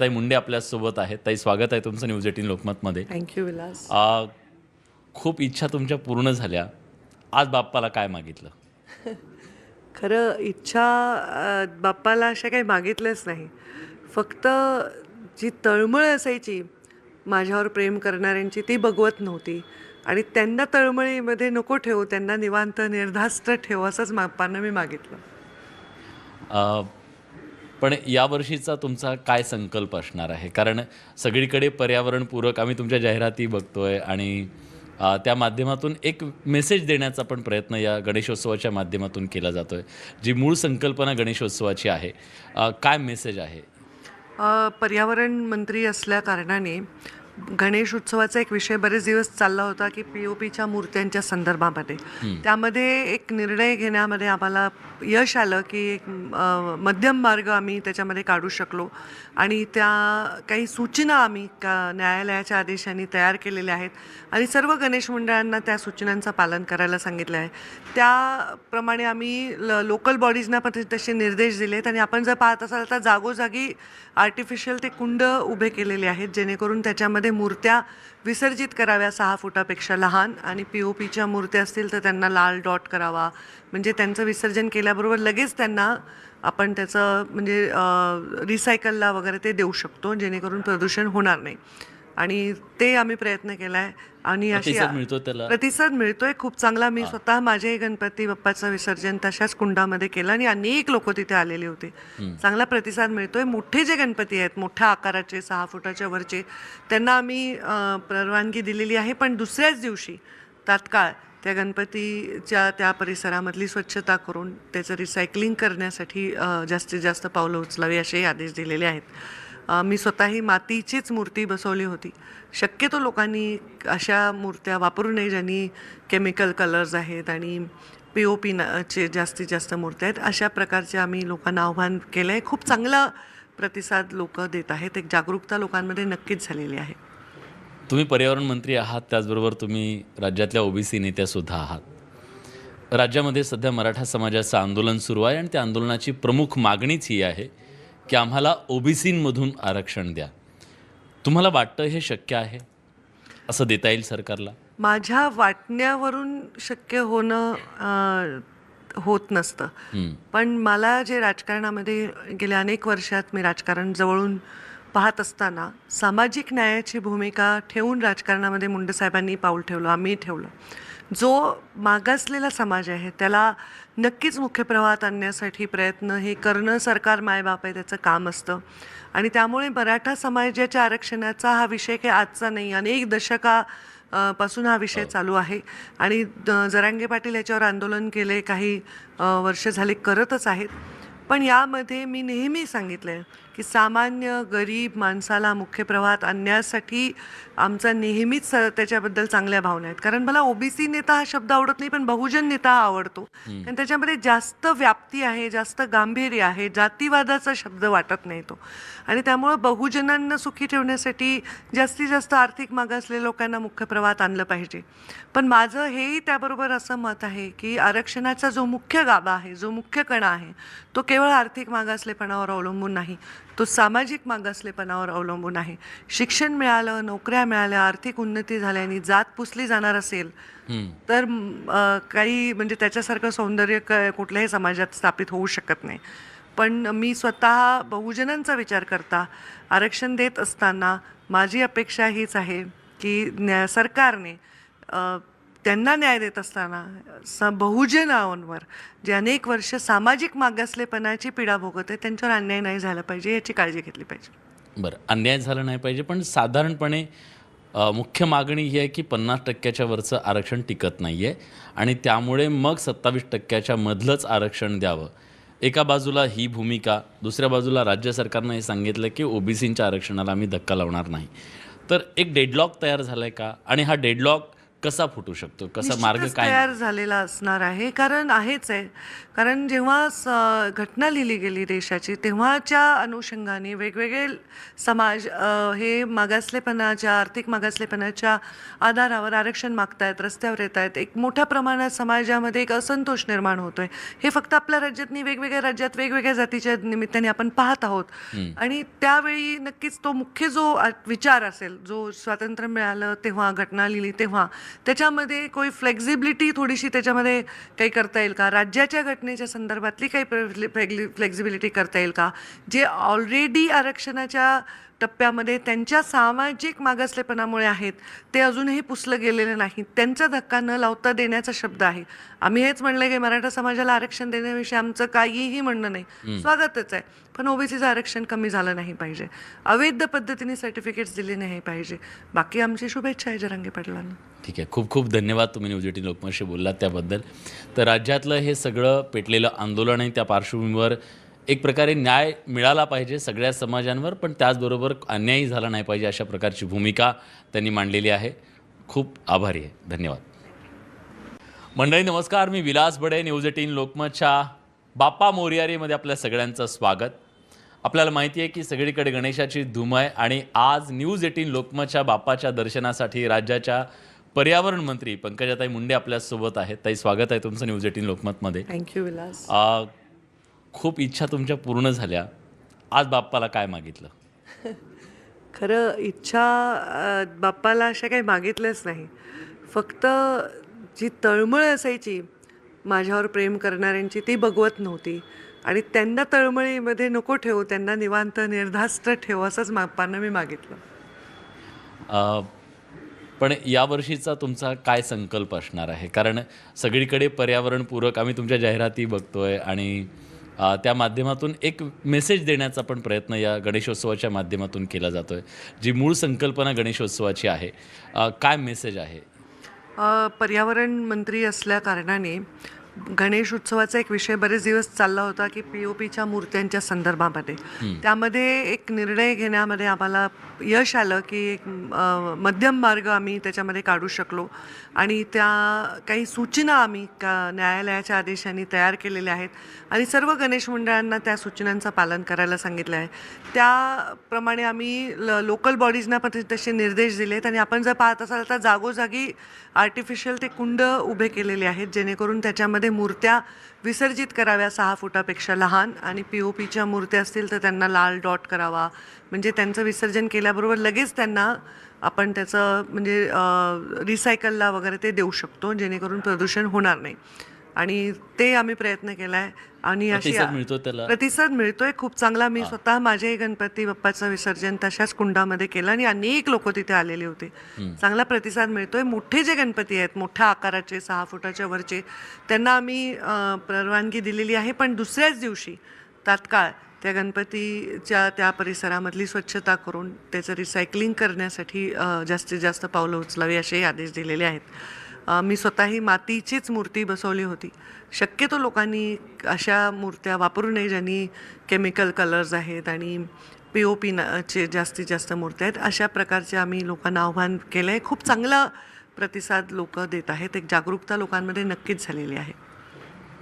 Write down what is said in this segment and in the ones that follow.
ताई मुंडे आपल्यासोबत आहेत. ताई स्वागत आहे तुमचं news eighteen लोकमतमध्ये. Thank you Vilas. आ, खूप इच्छा तुमच्या पूर्ण झाल्या. आज बाप्पाला काय मागितलं? खरं इच्छा अ, बाप्पाला अशा काही मागितलंच नाही. फक्त जी तळमळ असायची माझ्यावर प्रेम करणाऱ्यांची ती बघवत नव्हती. आणि त्यांना तळमळीमध्ये नको ठेवू त्यांना निवांत निर्धास्त ठेव असंच बाप्पांना मी मागितलं. आ, पण यावर्षीचा तुमचा काय संकल्प असणार आहे? कारण सगळीकडे पर्यावरणपूरक आम्ही तुमच्या जाहिराती बघतोय आणि त्या माध्यमातून एक मेसेज देण्याचा पण प्रयत्न या गणेशोत्सवाच्या माध्यमातून केला जातोय. जी मूळ संकल्पना गणेशोत्सवाची आहे काय मेसेज आहे? पर्यावरण मंत्री असल्या कारणाने गणेश उत्सवाचा एक विषय बरेच दिवस चालला होता की पी ओ पीच्या मूर्त्यांच्या संदर्भामध्ये. त्यामध्ये एक निर्णय घेण्यामध्ये आम्हाला यश आलं की एक मध्यम मार्ग आम्ही त्याच्यामध्ये काढू शकलो. आणि त्या काही सूचना आम्ही का न्यायालयाच्या आदेशाने तयार केलेल्या आहेत. आणि सर्व गणेश मंडळांना त्या सूचनांचं पालन करायला सांगितलं आहे. त्याप्रमाणे आम्ही ल लोकल बॉडीजना पण तसे निर्देश दिलेत आणि आपण जर पाहत असाल तर जागोजागी आर्टिफिशियल ते कुंड उभे केलेले आहेत जेणेकरून त्याच्यामध्ये मूर्त्या विसर्जित कराव्या सहा फुटापेक्षा लहान आणि पी ओ पीच्या मूर्त्या असतील तर त्यांना लाल डॉट करावा. म्हणजे त्यांचं विसर्जन केल्याबरोबर लगेच त्यांना आपण त्याचं म्हणजे रिसायकलला वगैरे ते देऊ शकतो जेणेकरून प्रदूषण होणार नाही. आणि ते आम्ही प्रयत्न केला आहे आणि अशी प्रतिसाद मिळतो त्याला. प्रतिसाद मिळतोय खूप चांगला. मी स्वतः माझे गणपती बाप्पाचं विसर्जन तशाच कुंडामध्ये केलं आणि अनेक लोक तिथे आलेले होते. चांगला प्रतिसाद मिळतोय. मोठे जे गणपती आहेत मोठ्या आकाराचे सहा फुटाच्या वरचे त्यांना आम्ही परवानगी दिलेली आहे. पण दुसऱ्याच दिवशी तात्काळ त्या गणपतीच्या त्या परिसरामधली स्वच्छता करून त्याचं रिसायकलिंग करण्यासाठी जास्तीत जास्त पावलं उचलावी असेही आदेश दिलेले आहेत. मी स्वतःही मातीचीच मूर्ती बसवली होती. शक्यतो लोकांनी अशा मूर्त्या वापरू नये ज्यांनी केमिकल कलर्स आहेत आणि पी ओ पी चे जास्तीत जास्त मूर्त्या आहेत. अशा प्रकारचे आम्ही लोकांना आव्हान केलं आहे खूप चांगला प्रतिसाद लोक देत आहेत. एक जागरूकता लोकांमध्ये नक्कीच झालेली आहे. तुम्ही पर्यावरण मंत्री आहात. त्याचबरोबर तुम्ही राज्यातल्या ओबीसी नेत्यासुद्धा आहात. राज्यामध्ये सध्या मराठा समाजाचं आंदोलन सुरू आहे आणि त्या आंदोलनाची प्रमुख मागणीच ही आहे. की आम्हाला ओबीसींमधून आरक्षण द्या. तुम्हाला वाटतं हे शक्य आहे? असं देता येईल सरकारला? माझ्या वाटण्यावरून शक्य होणं अ, होत नसतं. पण मला जे राजकारणामध्ये गेल्या अनेक वर्षात मी राजकारण जवळून पाहत असताना सामाजिक न्यायाची भूमिका ठेवून राजकारणामध्ये मुंडे साहेबांनी पाऊल ठेवलं आम्ही ठेवलं. जो मागासलेला समाज आहे त्याला नक्कीच मुख्य प्रवाहात आणण्यासाठी प्रयत्न हे करणं सरकार मायबाप आहे त्याचं काम असतं. आणि त्यामुळे मराठा समाजाच्या आरक्षणाचा हा विषय काही आजचा नाही अनेक दशका पासून हा विषय चालू आहे. आणि द- जरांगे पाटील याच्यावर आंदोलन केले काही वर्ष झाले करतच आहेत. पण यामध्ये मी नेहमी सांगितलं आहे की सामान्य गरीब माणसाला मुख्य प्रवाहात आणण्यासाठी आमचा नेहमीच त्याच्याबद्दल चांगल्या भावना आहेत. कारण मला ओबीसी नेता हा शब्द आवडत नाही पण बहुजन नेता हा आवडतो. कारण त्याच्यामध्ये जास्त व्याप्ती आहे जास्त गांभीर्य आहे जातीवादाचा शब्द वाटत नाही तो. आणि त्यामुळं बहुजनांना सुखी ठेवण्यासाठी जास्तीत जास्त आर्थिक मागासलेल्या लोकांना मुख्य प्रवाहात आणलं पाहिजे. पण माझं हेही त्याबरोबर असं मत आहे की आरक्षणाचा जो मुख्य गाभा आहे जो मुख्य कणा आहे तो केवळ आर्थिक मागासलेपणावर अवलंबून नाही. तो सामाजिक मागासलेपणावर अवलंबून आहे शिक्षण मिळालं नोकऱ्या मिळाल्या आर्थिक उन्नती झाल्याने जात पुसली जाणार असेल. तर काही म्हणजे त्याच्यासारखं सौंदर्य क कुठल्याही समाजात स्थापित होऊ शकत नाही पण मी स्वतः बहुजनांचा विचार करता आरक्षण देत असताना माझी अपेक्षा हीच आहे की न्या सरकारने त्यांना न्याय देत असताना स बहुजनांवर जे अनेक वर्ष सामाजिक मागासलेपणाची पीडा भोगत आहे त्यांच्यावर अन्याय नाही झाला पाहिजे याची काळजी घेतली पाहिजे. बरं अन्याय झाला नाही पाहिजे पण साधारणपणे मुख्य मागणी ही आहे की पन्नास टक्क्याच्या वरचं आरक्षण टिकत नाही आहे आणि त्यामुळे मग सत्तावीस टक्क्याच्या मधलंच आरक्षण द्यावं. एका बाजूला ही भूमिका दुसऱ्या बाजूला राज्य सरकारनं हे सांगितलं की ओबीसींच्या आरक्षणाला आम्ही धक्का लावणार नाही. तर एक डेडलॉक तयार झाला आहे का? आणि हा डेडलॉक कसा फुटू शकतो? कसा मार्ग काय? तयार झालेला असणार आहे. कारण आहेच आहे. कारण जेव्हा घटना लिहिली गेली देशाची तेव्हाच्या अनुषंगाने वेगवेगळे समाज हे मागासलेपणाच्या आर्थिक मागासलेपणाच्या आधारावर आरक्षण मागतायत रस्त्यावर येत आहेत एक मोठ्या प्रमाणात समाजामध्ये एक असंतोष निर्माण होतोय. हे फक्त आपल्या राज्यात नाही वेगवेगळ्या राज्यात वेगवेगळ्या जातीच्या निमित्ताने आपण पाहत आहोत. आणि त्यावेळी नक्कीच तो मुख्य जो विचार असेल जो स्वातंत्र्य मिळालं तेव्हा घटना लिहिली तेव्हा त्याच्यामध्ये कोई फ्लेक्झिबिलिटी थोडीशी त्याच्यामध्ये काही करता येईल का? राज्याच्या घटनेच्या संदर्भातली काही फ्लेक्झिबिलिटी करता येईल का? जे ऑलरेडी आरक्षणाच्या टप्प्यामध्ये त्यांच्या सामाजिक मागासलेपणामुळे आहेत. ते अजूनही पुसलं गेलेलं नाही. त्यांचा धक्का न लावता देण्याचा शब्द आहे. आम्ही हेच म्हणलं की मराठा समाजाला आरक्षण देण्याविषयी आमचं काहीही म्हणणं नाही. स्वागतच आहे. पण ओबीसीचं आरक्षण कमी झालं नाही पाहिजे. अवैध पद्धतीने सर्टिफिकेट्स दिले नाही पाहिजे. बाकी आमची शुभेच्छा आहे जरांगे पाटलांना. ठीक आहे. खूप खूप धन्यवाद तुम्ही न्यूज एटीन लोकमतशी बोललात त्याबद्दल. तर राज्यातलं हे सगळं पेटलेलं आंदोलन आहे त्या पार्श्वभूमीवर एक प्रकारे न्याय मिळाला पाहिजे सगळ्या समाजांवर पण त्याचबरोबर अन्यायही झाला नाही पाहिजे अशा प्रकारची भूमिका त्यांनी मांडलेली आहे. खूप आभारी आहे. धन्यवाद. मंडळी नमस्कार. मी विलास बडे न्यूज एटीन लोकमतच्या बाप्पा मोरियारीमध्ये आपल्या सगळ्यांचं स्वागत. आपल्याला माहिती आहे की सगळीकडे गणेशाची धूम आहे आणि आज न्यूज एटीन लोकमतच्या बाप्पाच्या दर्शनासाठी राज्याच्या पर्यावरण मंत्री पंकजाताई मुंडे आपल्यासोबत आहेत. ताई स्वागत आहे तुमचं news eighteen लोकमतमध्ये. Thank you Vilas. खूप इच्छा तुमच्या पूर्ण झाल्या. आज बाप्पाला काय मागितलं? खरं इच्छा बाप्पाला अशा काही मागितल्याच नाही. फक्त जी तळमळ असायची माझ्यावर प्रेम करणाऱ्यांची ती बघवत नव्हती. आणि त्यांना तळमळीमध्ये नको ठेवू त्यांना निवांत निर्धास्त ठेवू असंच बाप्पांना मी मागितलं. पण यावर्षीचा तुमचा काय संकल्प असणार आहे? कारण सगळीकडे पर्यावरणपूरक आम्ही तुमच्या जाहिराती बघतोय आणि त्या माध्यमातून एक मेसेज देण्याचा पण प्रयत्न या गणेशोत्सवाच्या माध्यमातून केला जातोय. जी मूळ संकल्पना गणेशोत्सवाची आहे काय मेसेज आहे? पर्यावरण मंत्री असल्या कारणाने गणेश उत्सवाचा एक विषय बरेच दिवस चालला होता की पी ओ पीच्या मूर्त्यांच्या संदर्भामध्ये. त्यामध्ये एक निर्णय घेण्यामध्ये आम्हाला यश आलं की एक मध्यम मार्ग आम्ही त्याच्यामध्ये काढू शकलो. आणि त्या काही सूचना आम्ही का न्यायालयाच्या आदेशाने तयार केलेल्या आहेत. आणि सर्व गणेश मंडळांना त्या सूचनांचं पालन करायला सांगितलं आहे. त्याप्रमाणे आम्ही ल लोकल बॉडीजना पण तसे निर्देश दिलेत. आणि आपण जर पाहत असाल तर जागोजागी आर्टिफिशियल ते कुंड उभे केलेले आहेत जेणेकरून त्याच्यामध्ये मूर्त्या विसर्जित कराव्या सहा फुटापेक्षा लहान आणि पी ओ पीच्या मूर्त्या असतील तर त्यांना लाल डॉट करावा. म्हणजे त्यांचं विसर्जन केल्याबरोबर लगेच त्यांना आपण त्याचं म्हणजे रिसायकलला वगैरे ते देऊ शकतो जेणेकरून प्रदूषण होणार नाही. आणि ते आम्ही प्रयत्न केला आहे आणि अशी प्रतिसाद मिळतो त्याला. प्रतिसाद मिळतोय खूप चांगला. मी स्वतः माझे गणपती बाप्पाचं विसर्जन तशाच कुंडामध्ये केलं आणि अनेक लोक तिथे आलेले होते. चांगला प्रतिसाद मिळतोय. मोठे जे गणपती आहेत मोठ्या आकाराचे सहा फुटाच्या वरचे त्यांना आम्ही परवानगी दिलेली आहे. पण दुसऱ्याच दिवशी तात्काळ त्या गणपतीच्या त्या परिसरामधली स्वच्छता करून त्याचं रिसायकलिंग करण्यासाठी जास्तीत जास्त पावलं उचलावी असेही आदेश दिलेले आहेत. मी स्वतःही मातीचीच मूर्ती बसवली होती. शक्यतो लोकांनी अशा मूर्त्या वापरू नये ज्यांनी केमिकल कलर्स आहेत आणि पी ओ पी चे जास्तीत जास्त मूर्त्या आहेत. अशा प्रकारचे आम्ही लोकांना आव्हान केलं आहे खूप चांगला प्रतिसाद लोक देत आहेत. एक जागरूकता लोकांमध्ये नक्कीच झालेली आहे.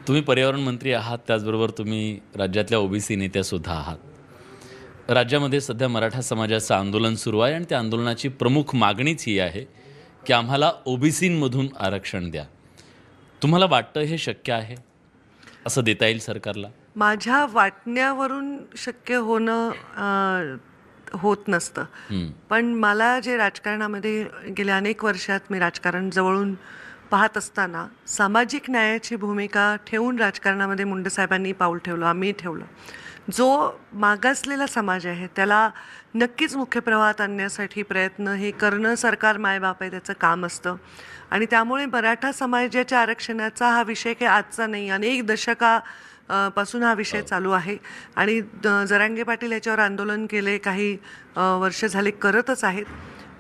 तुम्ही पर्यावरण मंत्री आहात त्याचबरोबर तुम्ही राज्यातल्या ओबीसी नेत्यासुद्धा आहात. राज्यामध्ये सध्या मराठा समाजाचं आंदोलन सुरू आहे आणि त्या आंदोलनाची प्रमुख मागणीच ही आहे. की आम्हाला ओबीसींमधून आरक्षण द्या. तुम्हाला वाटतं हे शक्य आहे? असं देता येईल सरकारला? माझ्या वाटण्यावरून शक्य होणं अ, होत नसतं. पण मला जे राजकारणामध्ये गेल्या अनेक वर्षात मी राजकारण जवळून पाहत असताना सामाजिक न्यायाची भूमिका ठेवून राजकारणामध्ये मुंडे साहेबांनी पाऊल ठेवलं आम्ही ठेवलं. जो मागासलेला समाज आहे त्याला नक्कीच मुख्य प्रवाहात आणण्यासाठी प्रयत्न हे करणं सरकार मायबाप आहे त्याचं काम असतं. आणि त्यामुळे मराठा समाजाच्या आरक्षणाचा हा विषय काही आजचा नाही अनेक दशका पासून हा विषय चालू आहे. आणि द- जरांगे पाटील याच्यावर आंदोलन केले काही वर्ष झाले करतच आहेत.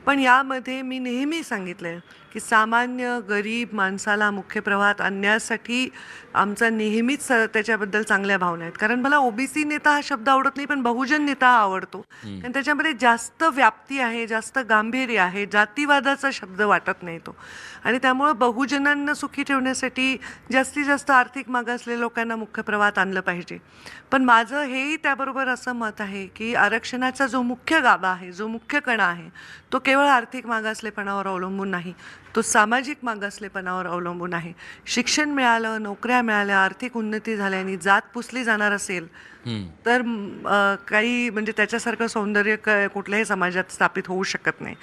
पण यामध्ये मी नेहमी सांगितलं आहे की सामान्य गरीब माणसाला मुख्य प्रवाहात आणण्यासाठी आमचा नेहमीच त्याच्याबद्दल चांगल्या भावना आहेत. कारण मला ओबीसी नेता हा शब्द आवडत नाही पण बहुजन नेता हा आवडतो. कारण त्याच्यामध्ये जास्त व्याप्ती आहे जास्त गांभीर्य आहे जातीवादाचा शब्द वाटत नाही तो. आणि त्यामुळं बहुजनांना सुखी ठेवण्यासाठी जास्तीत जास्त आर्थिक मागासलेल्या लोकांना मुख्य प्रवाहात आणलं पाहिजे. पण माझं हेही त्याबरोबर असं मत आहे की आरक्षणाचा जो मुख्य गाभा आहे जो मुख्य कणा आहे तो केवळ आर्थिक मागासलेपणावर अवलंबून नाही. तो सामाजिक मागासलेपणावर अवलंबून आहे. शिक्षण मिळालं नोकऱ्या मिळाल्या आर्थिक उन्नती झाल्याने जात पुसली जाणार असेल. तर काही म्हणजे त्याच्यासारखं सौंदर्य कुठल्याही समाजात स्थापित होऊ शकत नाही.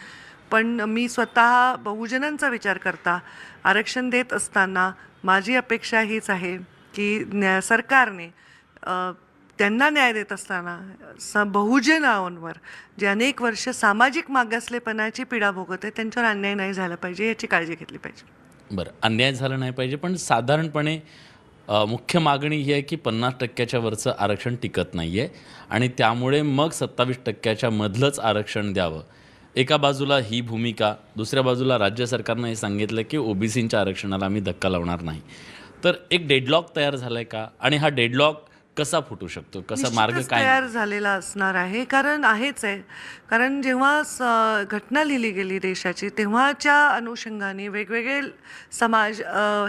पण मी स्वतः बहुजनांचा विचार करता आरक्षण देत असताना माझी अपेक्षा हीच आहे की न्या सरकारने त्यांना न्याय देत असताना स बहुजनांवर जे अनेक वर्ष सामाजिक मागासलेपणाची पीडा भोगत आहे त्यांच्यावर अन्याय नाही झाला पाहिजे याची काळजी घेतली पाहिजे. बरं अन्याय झाला नाही पाहिजे पण साधारणपणे मुख्य मागणी ही आहे की पन्नास टक्क्याच्या वरचं आरक्षण टिकत नाही आहे आणि त्यामुळे मग सत्तावीस टक्क्याच्या मधलंच आरक्षण द्यावं. एका बाजूला ही भूमिका दुसऱ्या बाजूला राज्य सरकारनं हे सांगितलं की ओबीसींच्या आरक्षणाला आम्ही धक्का लावणार नाही. तर एक डेडलॉक तयार झाला आहे का? आणि हा डेडलॉक कसा फुटू शकतो? कसा मार्ग काय? तयार झालेला असणार आहे. कारण आहेच आहे. कारण जेव्हा घटना लिहिली गेली देशाची तेव्हाच्या अनुषंगाने वेगवेगळे समाज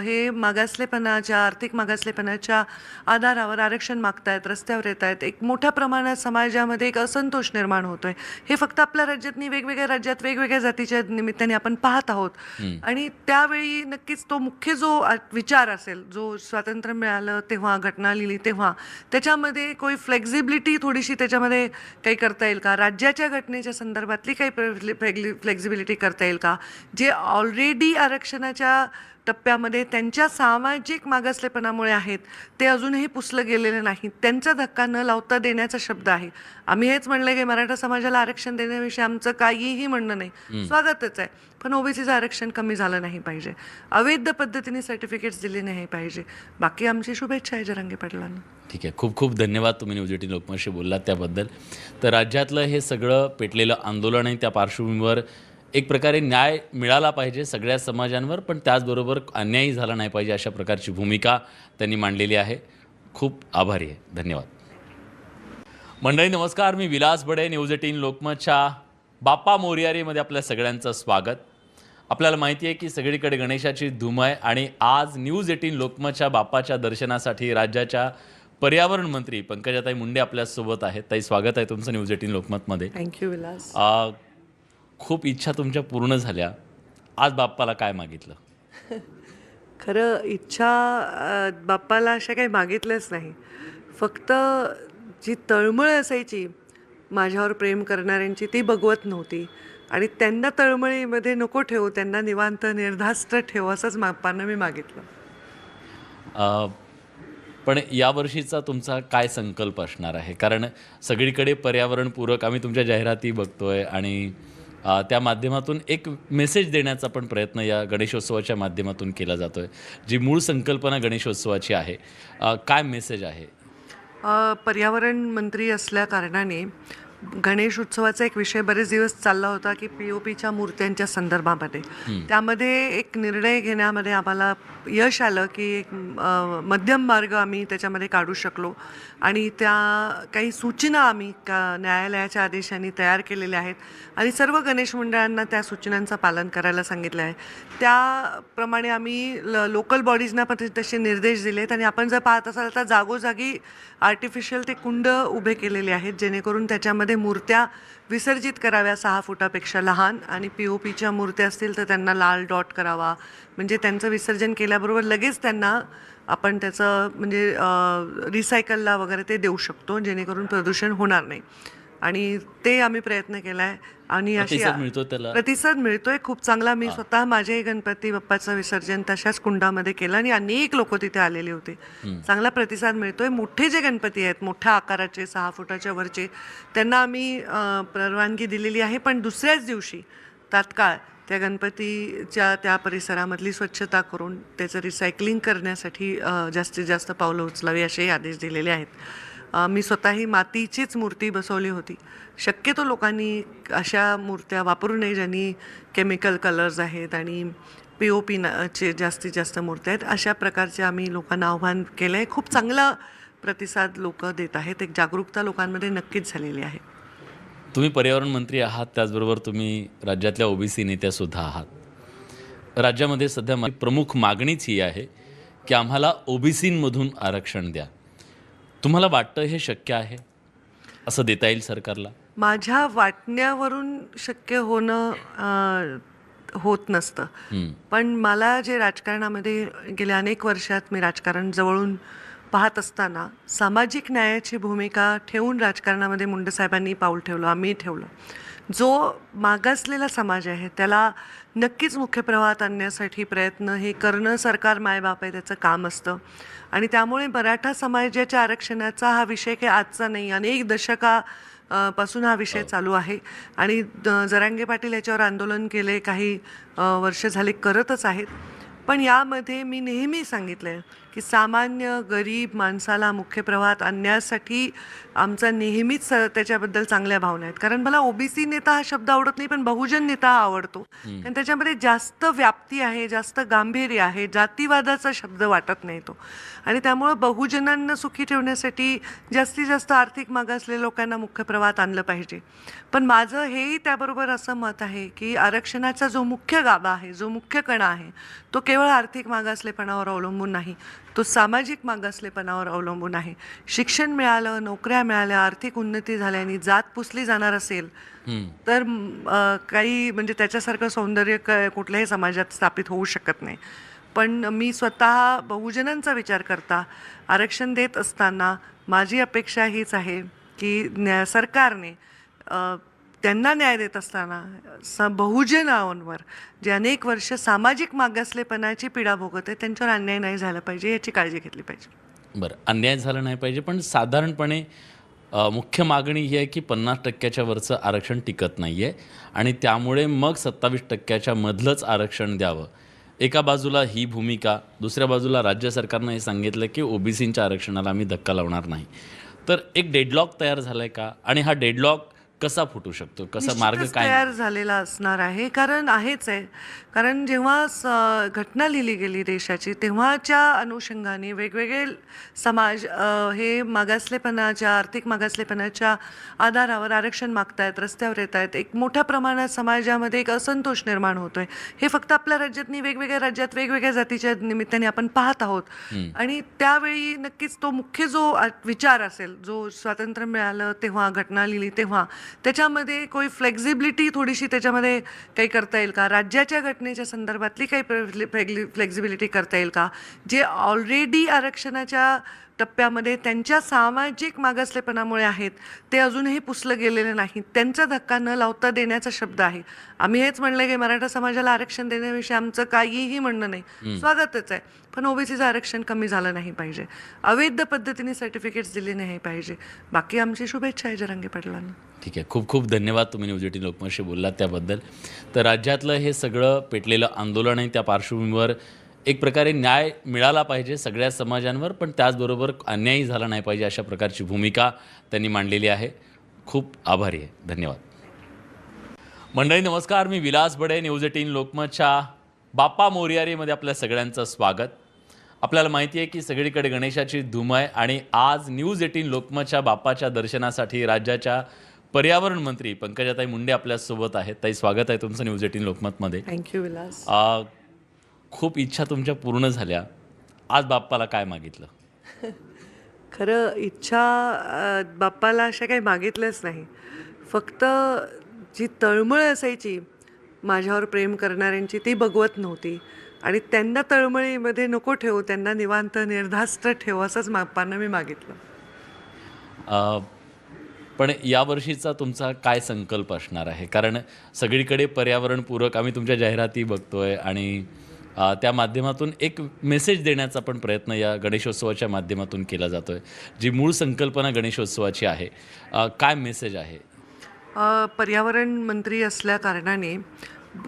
हे मागासलेपणाच्या आर्थिक मागासलेपणाच्या आधारावर आरक्षण मागतायत रस्त्यावर येत आहेत एक मोठ्या प्रमाणात समाजामध्ये एक असंतोष निर्माण होतोय. हे फक्त आपल्या राज्यात नाही वेगवेगळ्या राज्यात वेगवेगळ्या जातीच्या निमित्ताने आपण पाहत आहोत. आणि त्यावेळी नक्कीच तो मुख्य जो विचार असेल जो स्वातंत्र्य मिळालं तेव्हा घटना लिहिली तेव्हा त्याच्यामध्ये कोई फ्लेक्झिबिलिटी थोडीशी त्याच्यामध्ये काही करता येईल का? राज्याच्या घटनेच्या संदर्भातली काही फ्लेक्झिबिलिटी करता येईल का? जे ऑलरेडी आरक्षणाच्या टप्प्यामध्ये त्यांच्या सामाजिक मागासलेपणामुळे आहेत. ते अजूनही पुसलं गेलेलं नाही त्यांचा धक्का न लावता देण्याचा शब्द आहे. आम्ही हेच म्हणलं की मराठा समाजाला आरक्षण देण्याविषयी आमचं काहीही म्हणणं नाही. स्वागतच आहे. पण ओबीसीचं आरक्षण कमी झालं नाही पाहिजे. अवैध पद्धतीने सर्टिफिकेट्स दिले नाही पाहिजे. बाकी आमची शुभेच्छा आहे जरांगे पाटलांना. ठीक आहे. खूप खूप धन्यवाद तुम्ही न्यूज एटीन लोकमतशी बोललात त्याबद्दल. तर राज्यातलं हे सगळं पेटलेलं आंदोलन आहे त्या पार्श्वभूमीवर एक प्रकारे न्याय मिळाला पाहिजे सगळ्या समाजांवर पण त्याचबरोबर अन्यायही झाला नाही पाहिजे अशा प्रकारची भूमिका त्यांनी मांडलेली आहे. खूप आभारी आहे. धन्यवाद. मंडळी नमस्कार. मी विलास बडे न्यूज एटीन लोकमतच्या बाप्पा मोरियारीमध्ये आपल्या सगळ्यांचं स्वागत. आपल्याला माहिती आहे की सगळीकडे गणेशाची धूम आहे आणि आज न्यूज एटीन लोकमतच्या बाप्पाच्या दर्शनासाठी राज्याच्या पर्यावरण मंत्री पंकजाताई मुंडे आपल्यासोबत आहेत. ताई स्वागत आहे तुमचं news eighteen लोकमतमध्ये. Thank you Vilas. खूप इच्छा तुमच्या पूर्ण झाल्या. आज बाप्पाला काय मागितलं? खरं इच्छा बाप्पाला अशा काही मागितल्याच नाही. फक्त जी तळमळ असायची माझ्यावर प्रेम करणाऱ्यांची ती बघवत नव्हती. आणि त्यांना तळमळीमध्ये नको ठेवू त्यांना निवांत निर्धास्त ठेवू असंच बाप्पांना मी मागितलं. पण यावर्षीचा तुमचा काय संकल्प असणार आहे? कारण सगळीकडे पर्यावरणपूरक आम्ही तुमच्या जाहिराती बघतोय आणि त्या माध्यमातून एक मेसेज देण्याचा पण प्रयत्न या गणेशोत्सवाच्या माध्यमातून केला जातो आहे जी मूळ संकल्पना गणेशोत्सवाची आहे काय मेसेज आहे? पर्यावरण मंत्री असल्या कारणाने गणेश उत्सवाचा एक विषय बरेच दिवस चालला होता की पी ओ पीच्या मूर्त्यांच्या संदर्भामध्ये. त्यामध्ये एक निर्णय घेण्यामध्ये आम्हाला यश आलं की एक मध्यम मार्ग आम्ही त्याच्यामध्ये काढू शकलो. आणि त्या काही सूचना आम्ही का न्यायालयाच्या आदेशाने तयार केलेल्या आहेत. आणि सर्व गणेश मंडळांना त्या सूचनांचं पालन करायला सांगितलं आहे. त्याप्रमाणे आम्ही ल लोकल बॉडीजना पण तसे निर्देश दिलेत. आणि आपण जर पाहत असाल तर जागोजागी आर्टिफिशियल ते कुंड उभे केलेले आहेत जेणेकरून त्याच्यामध्ये मूर्त्या विसर्जित कराव्या सहा फुटापेक्षा लहान आणि पी ओ पीच्या मूर्त्या असतील तर त्यांना लाल डॉट करावा. म्हणजे त्यांचं विसर्जन केल्याबरोबर लगेच त्यांना आपण त्याचं म्हणजे रिसायकलला वगैरे ते देऊ शकतो जेणेकरून प्रदूषण होणार नाही. आणि ते आम्ही प्रयत्न केला आहे आणि प्रतिसाद मिळतो त्याला. प्रतिसाद मिळतोय खूप चांगला. मी स्वतः माझे गणपती बाप्पाचं विसर्जन तशाच कुंडामध्ये केलं आणि अनेक लोक तिथे आलेले होते. चांगला प्रतिसाद मिळतोय. मोठे जे गणपती आहेत मोठ्या आकाराचे सहा फुटाच्या वरचे त्यांना आम्ही परवानगी दिलेली आहे. पण दुसऱ्याच दिवशी तात्काळ त्या गणपतीच्या त्या परिसरामधली स्वच्छता करून त्याचं रिसायकलिंग करण्यासाठी जास्तीत जास्त पावलं उचलावी असे आदेश दिलेले आहेत. मी स्वतःही मातीचीच मूर्ती बसवली होती. शक्यतो लोकांनी अशा मूर्त्या वापरू नये ज्यांनी केमिकल कलर्स आहेत आणि पी ओ पी चे जास्तीत जास्त मूर्त्या आहेत. अशा प्रकारचे आम्ही लोकांना आव्हान केलं आहे खूप चांगला प्रतिसाद लोक देत आहेत. एक जागरूकता लोकांमध्ये नक्कीच झालेली आहे. तुम्ही पर्यावरण मंत्री आहात. त्याचबरोबर तुम्ही राज्यातल्या ओबीसी नेत्यासुद्धा आहात. राज्यामध्ये सध्या प्रमुख मागणीच ही आहे की आम्हाला ओबीसींमधून आरक्षण द्या. तुम्हाला वाटतं हे शक्य आहे? असं देता येईल सरकारला? माझ्या वाटण्यावरून शक्य होणं अ, होत नसतं. पण मला जे राजकारणामध्ये गेल्या अनेक वर्षात मी राजकारण जवळून पाहत असताना सामाजिक न्यायाची भूमिका ठेवून राजकारणामध्ये मुंडे साहेबांनी पाऊल ठेवलं आम्ही ठेवलं. जो मागासलेला समाज आहे त्याला नक्कीच मुख्य प्रवाहात आणण्यासाठी प्रयत्न हे करणं सरकार मायबाप आहे त्याचं काम असतं. आणि त्यामुळे मराठा समाजाच्या आरक्षणाचा हा विषय काही आजचा नाही अनेक दशका पासून हा विषय चालू आहे. आणि द- जरांगे पाटील याच्यावर आंदोलन केले काही वर्ष झाले करतच आहेत. पण यामध्ये मी नेहमी सांगितलं आहे की सामान्य गरीब माणसाला मुख्य प्रवाहात आणण्यासाठी आमचा नेहमीच त्याच्याबद्दल चांगल्या भावना आहेत. कारण मला ओबीसी नेता हा शब्द आवडत नाही पण बहुजन नेता हा आवडतो. कारण त्याच्यामध्ये जास्त व्याप्ती आहे जास्त गांभीर्य आहे जातीवादाचा शब्द वाटत नाही तो. आणि त्यामुळं बहुजनांना सुखी ठेवण्यासाठी जास्तीत जास्त आर्थिक मागासलेल्या लोकांना मुख्य प्रवाहात आणलं पाहिजे. पण माझं हेही त्याबरोबर असं मत आहे की आरक्षणाचा जो मुख्य गाभा आहे जो मुख्य कणा आहे तो केवळ आर्थिक मागासलेपणावर अवलंबून नाही. तो सामाजिक मागासलेपणावर अवलंबून आहे शिक्षण मिळालं नोकऱ्या मिळाल्या आर्थिक उन्नती झाल्याने जात पुसली जाणार असेल. तर काही म्हणजे त्याच्यासारखं सौंदर्य क कुठल्याही समाजात स्थापित होऊ शकत नाही पण मी स्वतः बहुजनांचा विचार करता आरक्षण देत असताना माझी अपेक्षा हीच आहे की न्या सरकारने त्यांना न्याय देत असताना स बहुजनांवर जे अनेक वर्ष सामाजिक मागासलेपणाची पीडा भोगत आहे त्यांच्यावर अन्याय नाही झाला पाहिजे याची काळजी घेतली पाहिजे. बरं अन्याय झाला नाही पाहिजे पण साधारणपणे मुख्य मागणी ही आहे की पन्नास टक्क्याच्या वरचं आरक्षण टिकत नाही आहे आणि त्यामुळे मग सत्तावीस टक्क्याच्या मधलंच आरक्षण द्यावं. एका बाजूला ही भूमिका दुसऱ्या बाजूला राज्य सरकारनं हे सांगितलं की ओबीसींच्या आरक्षणाला आम्ही धक्का लावणार नाही. तर एक डेडलॉक तयार झाला आहे का? आणि हा डेडलॉक कसा फुटू शकतो? कसा मार्ग काय? तयार झालेला असणार आहे. कारण आहेच आहे. कारण जेव्हा घटना लिहिली गेली देशाची तेव्हाच्या अनुषंगाने वेगवेगळे समाज हे मागासलेपणाच्या आर्थिक मागासलेपणाच्या आधारावर आरक्षण मागतायत रस्त्यावर येत आहेत एक मोठ्या प्रमाणात समाजामध्ये एक असंतोष निर्माण होतोय. हे फक्त आपल्या राज्यात नाही वेगवेगळ्या राज्यात वेगवेगळ्या जातीच्या निमित्ताने आपण पाहत आहोत. आणि त्यावेळी नक्कीच तो मुख्य जो विचार असेल जो स्वातंत्र्य मिळालं तेव्हा घटना लिहिली तेव्हा त्याच्यामध्ये कोई फ्लेक्झिबिलिटी थोडीशी त्याच्यामध्ये काही करता येईल का? राज्याच्या घटनेच्या संदर्भातली काही फ्लेक्झिबिलिटी करता येईल का? जे ऑलरेडी आरक्षणाच्या टप्प्यामध्ये त्यांच्या सामाजिक मागासलेपणामुळे आहेत. ते अजूनही पुसलं गेलेलं नाही. त्यांचा धक्का न लावता देण्याचा शब्द आहे. आम्ही हेच म्हणलं की मराठा समाजाला आरक्षण देण्याविषयी आमचं काहीही म्हणणं नाही. स्वागतच आहे. पण ओबीसीचं आरक्षण कमी झालं नाही पाहिजे. अवैध पद्धतीने सर्टिफिकेट्स दिले नाही पाहिजे. बाकी आमची शुभेच्छा आहे जरांगे पाटलांना. ठीक आहे. खूप खूप धन्यवाद तुम्ही न्यूज एटीन लोकमतशी बोललात त्याबद्दल. तर राज्यातलं हे सगळं पेटलेलं आंदोलन आहे त्या पार्श्वभूमीवर. एक प्रकारे न्याय मिळाला पाहिजे सगळ्या समाजांवर पण त्याचबरोबर अन्यायही झाला नाही पाहिजे अशा प्रकारची भूमिका त्यांनी मांडलेली आहे. खूप आभारी आहे. धन्यवाद. मंडळी नमस्कार. मी विलास बडे न्यूज एटीन लोकमतच्या बाप्पा मोरियारीमध्ये आपल्या सगळ्यांचं स्वागत. आपल्याला माहिती आहे की सगळीकडे गणेशाची धूम आहे आणि आज न्यूज एटीन लोकमतच्या बाप्पाच्या दर्शनासाठी राज्याच्या पर्यावरण मंत्री पंकजाताई मुंडे आपल्यासोबत आहेत. ताई स्वागत आहे तुमचं news eighteen लोकमतमध्ये. Thank you Vilas. खूप इच्छा तुमच्या पूर्ण झाल्या. आज बाप्पाला काय मागितलं? खरं इच्छा बाप्पाला अशा काही मागितल्याच नाही. फक्त जी तळमळ असायची माझ्यावर प्रेम करणाऱ्यांची ती बघवत नव्हती. आणि त्यांना तळमळीमध्ये नको ठेवू त्यांना निवांत निर्धास्त ठेव असंच बाप्पांना मी मागितलं. पण यावर्षीचा तुमचा काय संकल्प असणार आहे? कारण सगळीकडे पर्यावरणपूरक आम्ही तुमच्या जाहिराती बघतोय आणि त्या माध्यमातून एक मेसेज देण्याचा पण प्रयत्न या गणेशोत्सवाच्या माध्यमातून केला जातोय. जी मूळ संकल्पना गणेशोत्सवाची आहे काय मेसेज आहे? पर्यावरण मंत्री असल्या कारणाने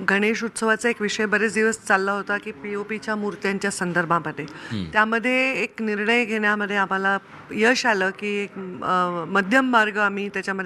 गणेश उत्सवाचा एक विषय बरेच दिवस चालला होता की पी ओ पीच्या मूर्त्यांच्या संदर्भामध्ये. त्यामध्ये एक निर्णय घेण्यामध्ये आम्हाला यश आलं की एक मध्यम मार्ग आम्ही त्याच्यामध्ये